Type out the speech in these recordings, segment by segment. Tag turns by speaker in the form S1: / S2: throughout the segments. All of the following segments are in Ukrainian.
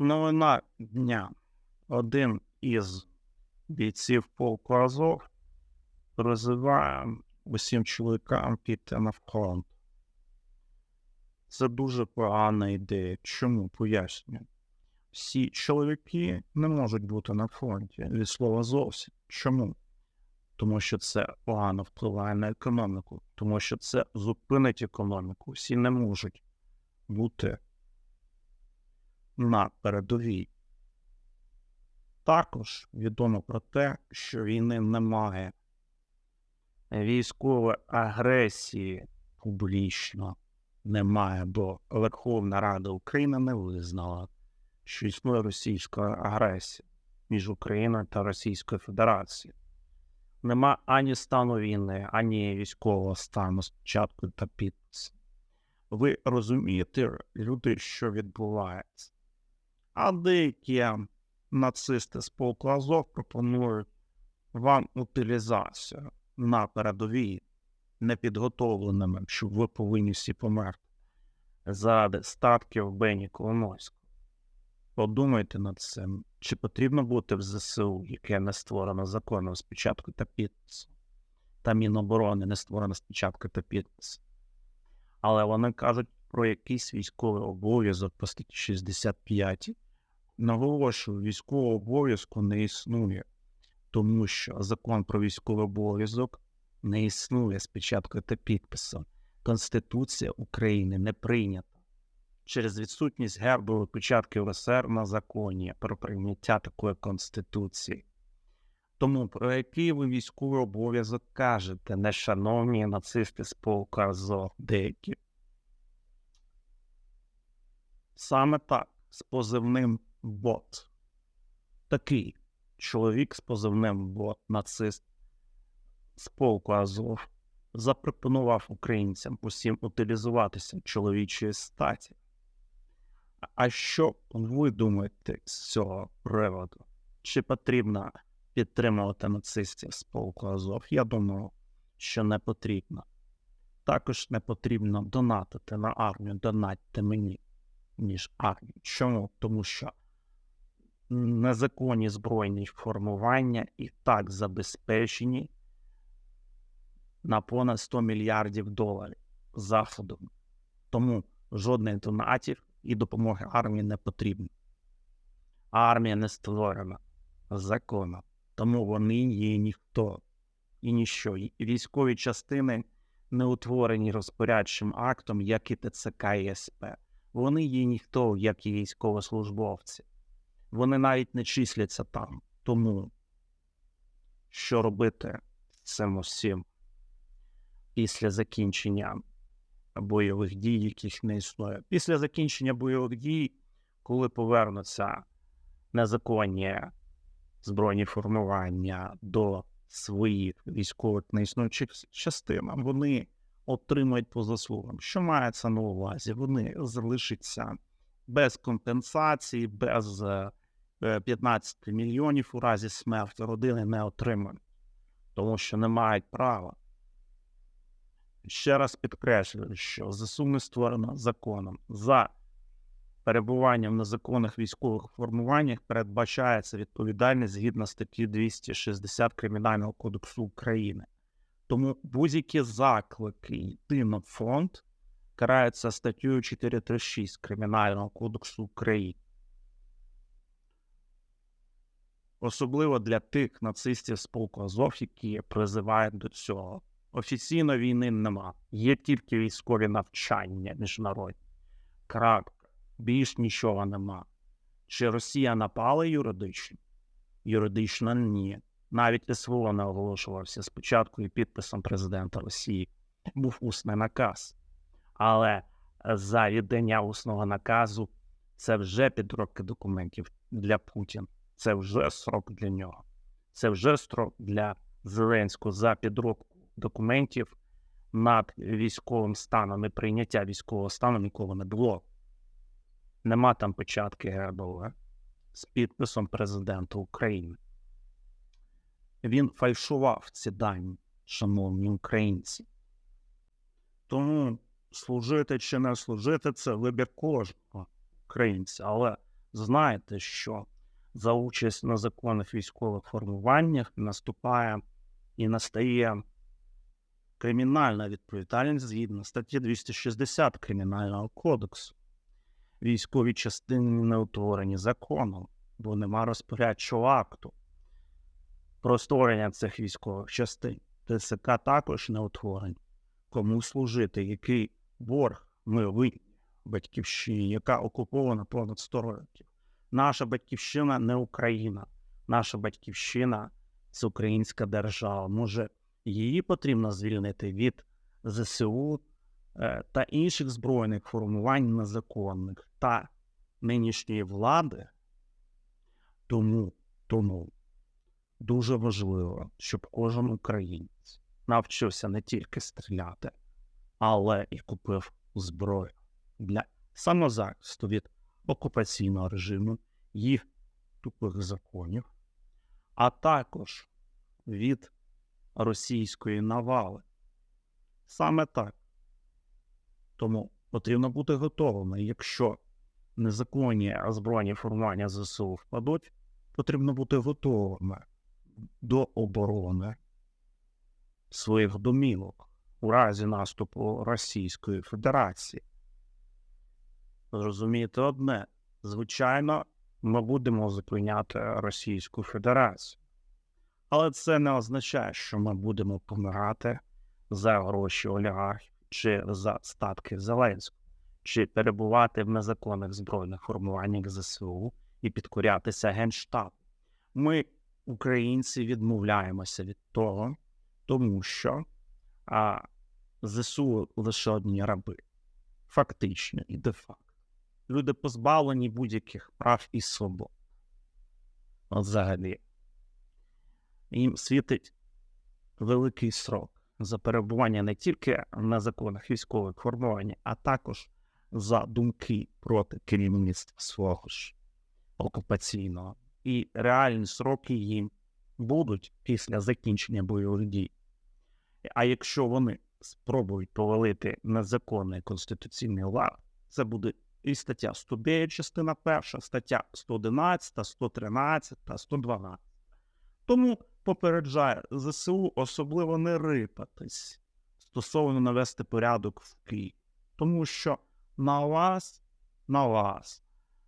S1: Новина дня. Один із бійців полку Азов призиває усім чоловікам піти на фронт. Це дуже погана ідея. Чому? Пояснюю. Всі чоловіки не можуть бути на фронті від слова зовсім. Чому? Тому що це погано впливає на економіку, тому що це зупинить економіку. Всі не можуть бути на передовій. Також відомо про те, що війни немає. Військової агресії публічно немає, бо Верховна Рада України не визнала, що існує російська агресія між Україною та Російською Федерацією. Нема ані стану війни, ані військового стану спочатку та підпису. Ви розумієте, люди, що відбувається? А деякі нацисти з полку Азов пропонують вам утилізацію на передовій непідготовленими, щоб ви повинні всі померти заради статків Бені Коломойського. Подумайте над цим, чи потрібно бути в ЗСУ, яке не створено законом спочатку та підпису, та Міноборони не створено спочатку та підпису. Але вони кажуть про якийсь військовий обов'язок по статті 65. Наголошую, військового обов'язку не існує, тому що закон про військовий обов'язок не існує спочатку та підписом. Конституція України не прийнята через відсутність гербової початки УСР на законі про прийняття такої конституції. Тому про який ви військовий обов'язок кажете, нешановні нацисти з полку Азов деякі? Саме так, з позивним бот. Такий чоловік з позивним бот, нацист з полку Азов, запропонував українцям усім утилізуватися чоловічої статі. А що ви думаєте з цього приводу? Чи потрібно підтримувати нацистів з полку Азов? Я думаю, що не потрібно. Також не потрібно донатити на армію, донатьте мені, ніж армію. Чому? Тому що незаконні збройні формування і так забезпечені на понад 100 мільярдів доларів заходом. Тому жодних донатів і допомоги армії не потрібно. Армія не створена законом, тому вони є ніхто і ніщо. Військові частини не утворені розпорядчим актом, як і ТЦК і СП. Вони є ніхто, як і військовослужбовці. Вони навіть не числяться там. Тому що робити з цим усім після закінчення бойових дій, яких не існує. Після закінчення бойових дій, коли повернуться незаконні збройні формування до своїх військових неіснуючих частин, вони отримають по заслугам. Що мається на увазі? Вони залишаться без компенсації, без 15 мільйонів у разі смерті родини не отримають, тому що не мають права. Ще раз підкреслюю, що ЗСУ не створено законом. За перебуванням на законних військових формуваннях передбачається відповідальність згідно статті 260 Кримінального кодексу України. Тому будь-які заклики йти на фронт караються статтею 436 Кримінального кодексу України. Особливо для тих нацистів з полку Азов, які призивають до цього. Офіційно війни нема. Є тільки військові навчання міжнародні. Крапка. Більш нічого нема. Чи Росія напала юридично? Юридично ні. Навіть СВО не оголошувався спочатку і підписом президента Росії. Був усний наказ. Але за віддання усного наказу це вже підробки документів для Путіна. Це вже срок для нього. Це вже срок для Зеленського за підробку документів над військовим станом і прийняття військового стану ніколи не було. Нема там початки ГРБО з підписом президента України. Він фальшував ці дані, шановні українці. Тому служити чи не служити це вибір кожного українця. Але знаєте, що за участь на законних військових формуваннях наступає і настає кримінальна відповідальність згідно статті 260 Кримінального кодексу. Військові частини не утворені законом, бо нема розпорядчого акту про створення цих військових частин. ТСК також не утворені. Кому служити, який борг ми винні батьківщині, яка окупована понад 100 років. Наша батьківщина не Україна. Наша батьківщина це українська держава. Може, її потрібно звільнити від ЗСУ е, та інших збройних формувань незаконних та нинішньої влади. Тому, тому дуже важливо, щоб кожен українець навчився не тільки стріляти, але і купив зброю для самозахисту від окупаційного режиму, їх тупих законів, а також від російської навали. Саме так. Тому потрібно бути готовими, якщо незаконні збройні формування ЗСУ впадуть, потрібно бути готовими до оборони своїх домівок у разі наступу Російської Федерації. Зрозумієте одне, звичайно, ми будемо зупиняти Російську Федерацію. Але це не означає, що ми будемо помирати за гроші олігархів чи за статки Зеленського, чи перебувати в незаконних збройних формуваннях ЗСУ і підкорятися Генштабу. Ми, українці, відмовляємося від того, тому що а, ЗСУ лише одні раби, фактично і де-факто. Люди позбавлені будь-яких прав і свобод. Взагалі. Їм світить великий срок за перебування не тільки в незаконних військових формувань, а також за думки проти керівництва свого ж окупаційного. І реальні сроки їм будуть після закінчення бойових дій. А якщо вони спробують повалити незаконний конституційний лад, це буде і стаття 109, частина 1, стаття 111, 113 та 112. Тому попереджає ЗСУ особливо не рипатись стосовно навести порядок в Києві. Тому що на вас, на вас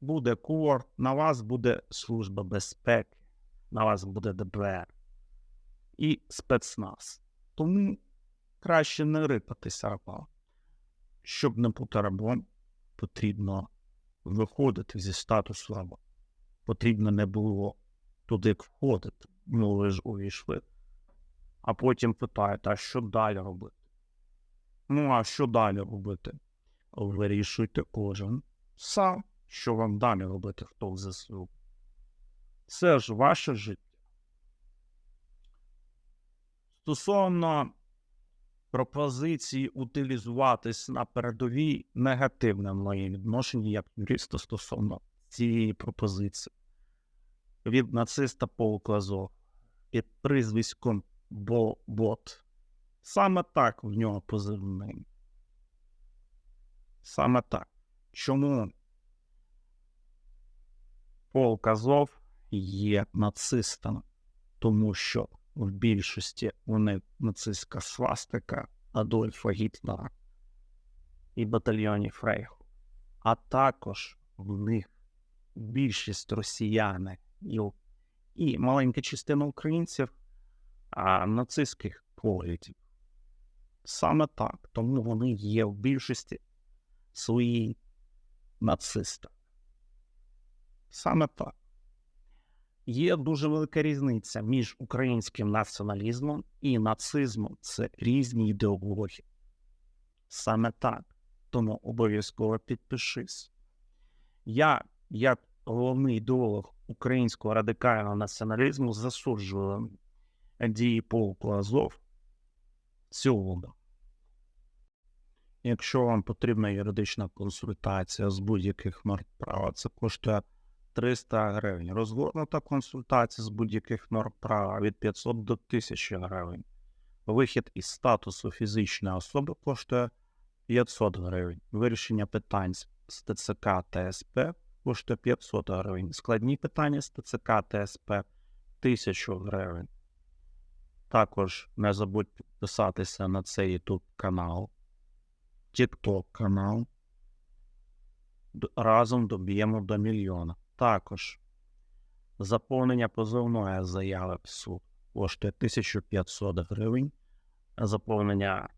S1: буде КОР, на вас буде Служба безпеки, на вас буде ДБР і спецназ. Тому краще не рипатися. Щоб не рабом, потрібно виходити зі статусу раба. Потрібно не було туди входити. Ну, ви ж увійшли. А потім питаєте, а що далі робити? Ну, а що далі робити? Вирішуйте кожен сам, що вам далі робити, хто в ЗСУ. Це ж ваше життя. Стосовно пропозиції утилізуватись на передовій негативне в моїй відношенні як юриста стосовно цієї пропозиції. Від нациста Азов під прізвиськом Бот. Саме так в нього позивний. Саме так. Чому Полк Азов є нацистами? Тому що в більшості вони нацистська свастика Адольфа Гітлера і батальйонів Рейху. А також в них більшість росіяни і, маленька частина українців а, нацистських поглядів. Саме так, тому вони є в більшості своїй нациста. Саме так. Є дуже велика різниця між українським націоналізмом і нацизмом. Це різні ідеології. Саме так. Тому обов'язково підпишись. Я, як головний ідеолог українського радикального націоналізму, засуджую дії полку Азов цілому. Якщо вам потрібна юридична консультація з будь-яких норм права, це коштує 300 гривень. Розгорнута консультація з будь-яких норм права від 500 до 1000 гривень. Вихід із статусу фізичної особи коштує 500 гривень. Вирішення питань з ТЦК та СП коштує 500 гривень. Складні питання з ТЦК ТСП 1000 гривень. Також не забудь підписатися на цей YouTube канал, TikTok канал. Разом доб'ємо до мільйона. Також заповнення позовної заяви в суд коштує 1500 гривень, заповнення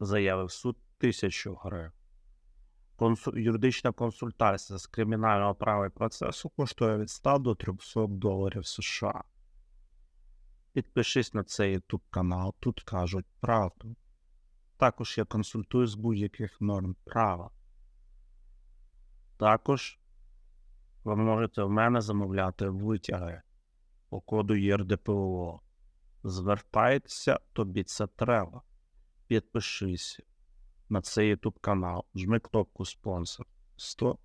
S1: заяви в суд 1000 гривень. Консу... Юридична консультація з кримінального права і процесу коштує від 100 до 300 доларів США. Підпишись на цей YouTube канал, тут кажуть правду. Також я консультую з будь-яких норм права. Також ви можете в мене замовляти витяги по коду ЄРДПО. Звертайтеся, тобі це треба. Підпишись на цей YouTube канал, жми кнопку спонсор. 100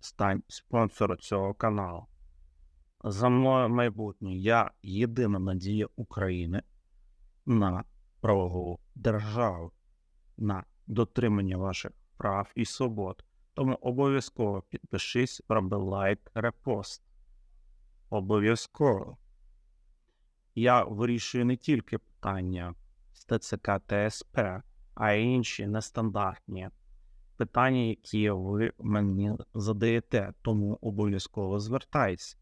S1: стань спонсором цього каналу. За мною майбутнє. Я єдина надія України на правову державу, на дотримання ваших прав і свобод. Тому обов'язково підпишись, роби лайк, репост. Обов'язково. Я вирішую не тільки питання з ТЦК ТСП, а й інші нестандартні питання, які ви мені задаєте. Тому обов'язково звертайтеся.